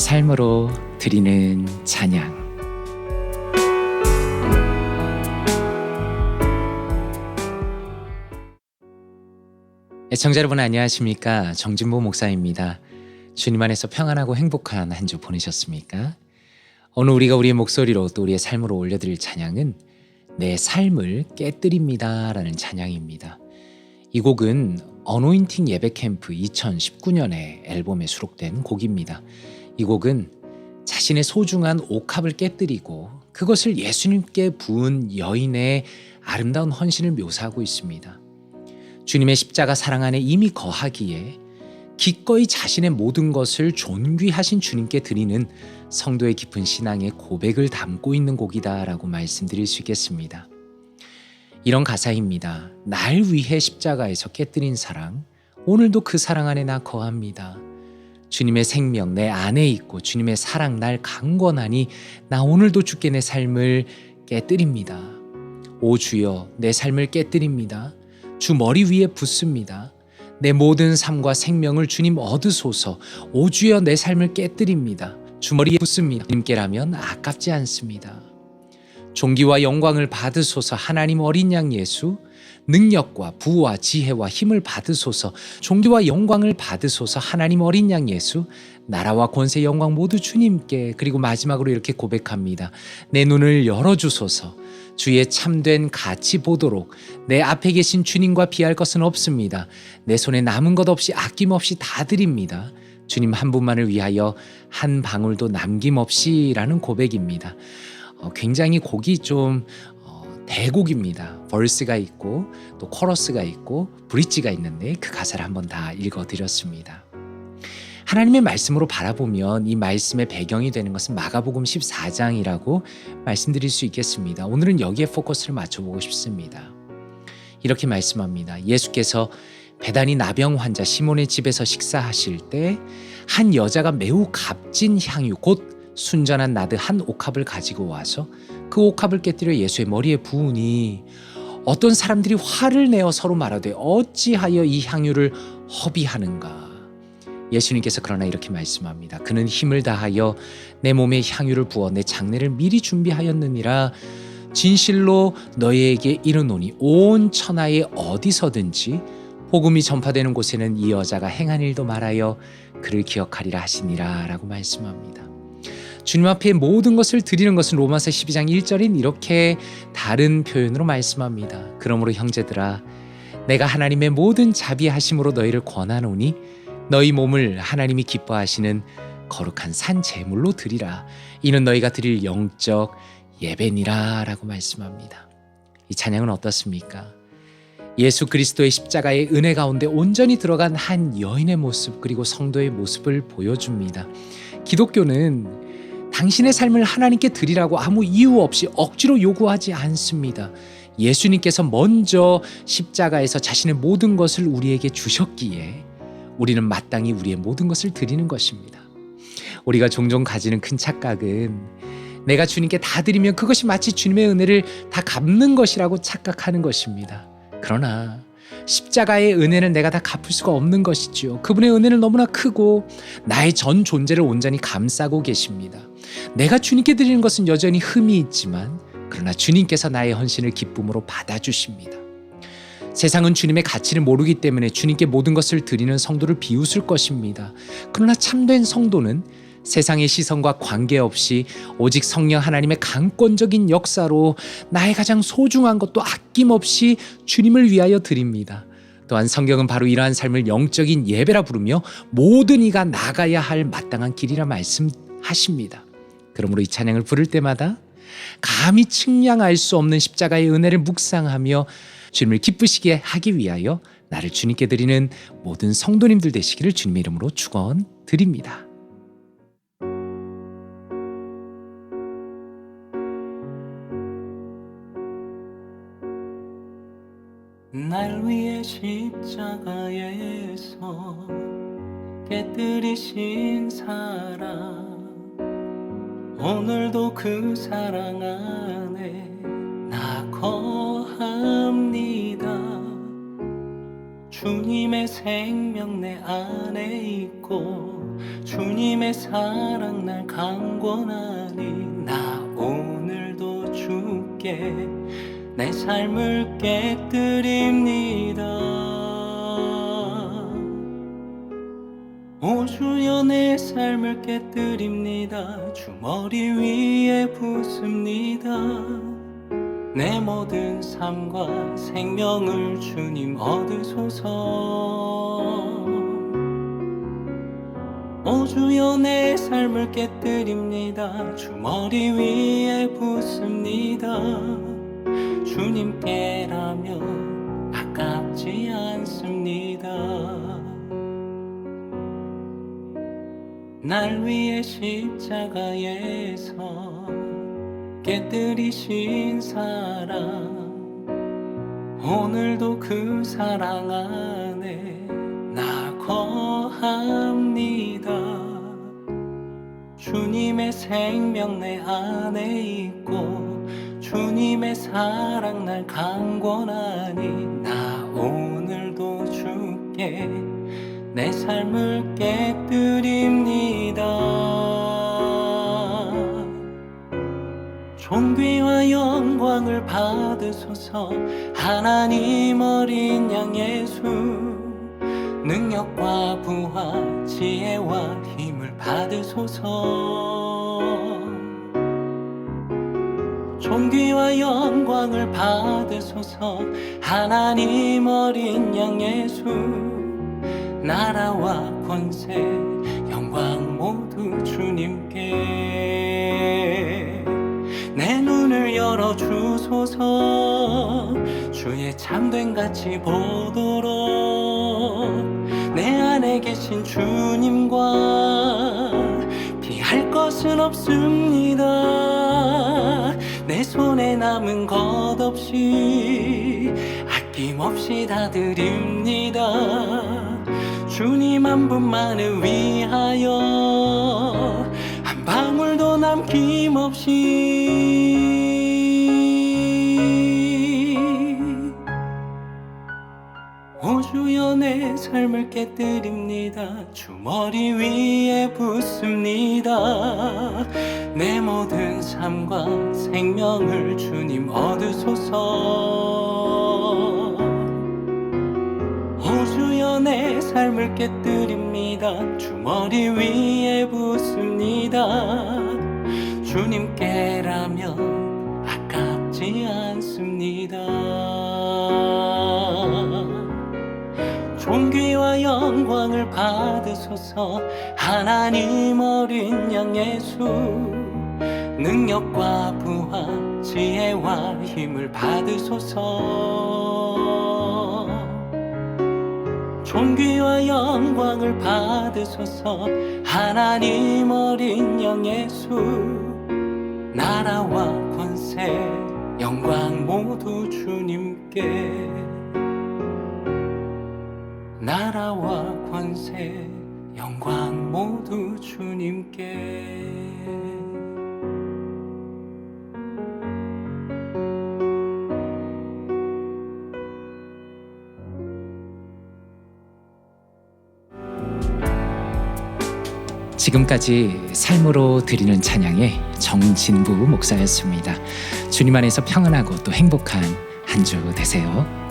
삶으로 드리는 찬양. 애청자 여러분 안녕하십니까? 정진보 목사입니다. 주님 안에서 평안하고 행복한 한 주 보내셨습니까? 오늘 우리가 우리의 목소리로 또 우리의 삶으로 올려드릴 찬양은 내 삶을 깨뜨립니다라는 찬양입니다. 이 곡은 어노인팅 예배 캠프 2019년의 앨범에 수록된 곡입니다. 이 곡은 자신의 소중한 옥합을 깨뜨리고 그것을 예수님께 부은 여인의 아름다운 헌신을 묘사하고 있습니다. 주님의 십자가 사랑 안에 이미 거하기에 기꺼이 자신의 모든 것을 존귀하신 주님께 드리는 성도의 깊은 신앙의 고백을 담고 있는 곡이다라고 말씀드릴 수 있겠습니다. 이런 가사입니다. 날 위해 십자가에서 깨뜨린 사랑, 오늘도 그 사랑 안에 나 거합니다. 주님의 생명 내 안에 있고 주님의 사랑 날 강권하니 나 오늘도 주께 내 삶을 깨뜨립니다. 오 주여 내 삶을 깨뜨립니다. 주 머리 위에 붓습니다. 내 모든 삶과 생명을 주님 얻으소서. 오 주여 내 삶을 깨뜨립니다. 주 머리에 붓습니다. 주님께라면 아깝지 않습니다. 존귀와 영광을 받으소서 하나님 어린 양 예수 능력과 부와 지혜와 힘을 받으소서 존귀와 영광을 받으소서 하나님 어린 양 예수 나라와 권세 영광 모두 주님께 그리고 마지막으로 이렇게 고백합니다. 내 눈을 열어주소서. 주의 참된 가치 보도록 내 앞에 계신 주님과 비할 것은 없습니다. 내 손에 남은 것 없이 아낌없이 다 드립니다. 주님 한 분만을 위하여 한 방울도 남김없이라는 고백입니다. 어, 굉장히 곡이 좀 어, 대곡입니다. 벌스가 있고 또 코러스가 있고 브릿지가 있는데 그 가사를 한번 다 읽어드렸습니다. 하나님의 말씀으로 바라보면 이 말씀의 배경이 되는 것은 마가복음 14장이라고 말씀드릴 수 있겠습니다. 오늘은 여기에 포커스를 맞춰보고 싶습니다. 이렇게 말씀합니다. 예수께서 배단이 나병 환자 시몬의 집에서 식사하실 때 한 여자가 매우 값진 향유 곧 순전한 나드 한 옥합을 가지고 와서 그 옥합을 깨뜨려 예수의 머리에 부으니 어떤 사람들이 화를 내어 서로 말하되 어찌하여 이 향유를 허비하는가? 예수님께서 그러나 이렇게 말씀합니다. 그는 힘을 다하여 내 몸에 향유를 부어 내 장례를 미리 준비하였느니라. 진실로 너희에게 이르노니 온 천하에 어디서든지 복음이 전파되는 곳에는 이 여자가 행한 일도 말하여 그를 기억하리라 하시니라 라고 말씀합니다 주님 앞에 모든 것을 드리는 것은 로마서 12장 1절인 이렇게 다른 표현으로 말씀합니다. 그러므로 형제들아 내가 하나님의 모든 자비하심으로 너희를 권하노니 너희 몸을 하나님이 기뻐하시는 거룩한 산 제물로 드리라. 이는 너희가 드릴 영적 예배니라라고 말씀합니다. 이 찬양은 어떻습니까? 예수 그리스도의 십자가의 은혜 가운데 온전히 들어간 한 여인의 모습 그리고 성도의 모습을 보여줍니다. 기독교는 당신의 삶을 하나님께 드리라고 아무 이유 없이 억지로 요구하지 않습니다. 예수님께서 먼저 십자가에서 자신의 모든 것을 우리에게 주셨기에 우리는 마땅히 우리의 모든 것을 드리는 것입니다. 우리가 종종 가지는 큰 착각은 내가 주님께 다 드리면 그것이 마치 주님의 은혜를 다 갚는 것이라고 착각하는 것입니다. 그러나 십자가의 은혜는 내가 다 갚을 수가 없는 것이지요. 그분의 은혜는 너무나 크고 나의 전 존재를 온전히 감싸고 계십니다. 내가 주님께 드리는 것은 여전히 흠이 있지만 그러나 주님께서 나의 헌신을 기쁨으로 받아주십니다. 세상은 주님의 가치를 모르기 때문에 주님께 모든 것을 드리는 성도를 비웃을 것입니다. 그러나 참된 성도는 세상의 시선과 관계없이 오직 성령 하나님의 강권적인 역사로 나의 가장 소중한 것도 아낌없이 주님을 위하여 드립니다. 또한 성경은 바로 이러한 삶을 영적인 예배라 부르며 모든 이가 나가야 할 마땅한 길이라 말씀하십니다. 그러므로 이 찬양을 부를 때마다 감히 측량할 수 없는 십자가의 은혜를 묵상하며 주님을 기쁘시게 하기 위하여 나를 주님께 드리는 모든 성도님들 되시기를 주님의 이름으로 축원드립니다. 날 위해 십자가에서 깨뜨리신 사랑 오늘도 그 사랑 안에 나 거합니다. 주님의 생명 내 안에 있고 주님의 사랑 날 강권하니 나 오늘도 주께 내 삶을 깨뜨립니다 오 주여 내 삶을 깨뜨립니다. 주머리 위에 붓습니다. 내 모든 삶과 생명을 주님 얻으소서. 오 주여 내 삶을 깨뜨립니다. 주머리 위에 붓습니다. 주님께라면 아깝지 않습니다 날 위해 십자가에서 깨뜨리신 사랑 오늘도 그 사랑 안에 나 거합니다. 주님의 생명 내 안에 있고 주님의 사랑 날 강권하니 나 오늘도 주께 내 삶을 깨뜨 받으소서 하나님 어린 양 예수 능력과 부하 지혜와 힘을 받으소서. 존귀와 영광을 받으소서. 하나님 어린 양 예수 나라와 권세 영광 모두 주님께 참된 가치 보도록 내 안에 계신 주님과 피할 것은 없습니다. 내 손에 남은 것 없이 아낌없이 다 드립니다. 주님 한 분만을 위하여 한 방울도 남김없이 삶을 깨뜨립니다. 주머리 위에 붓습니다. 내 모든 삶과 생명을 주님 얻으소서. 오 주여 내 삶을 깨뜨립니다. 주머리 위에 붓습니다. 주님께라면 아깝지 않습니다 영광을 받으소서. 하나님 어린 양 예수 능력과 부하 지혜와 힘을 받으소서. 존귀와 영광을 받으소서. 하나님 어린 양 예수 나라와 권세 영광 모두 주님께 나라와 권세 영광 모두 주님께 지금까지 삶으로 드리는 찬양의 정진부 목사였습니다. 주님 안에서 평안하고 또 행복한 한 주 되세요.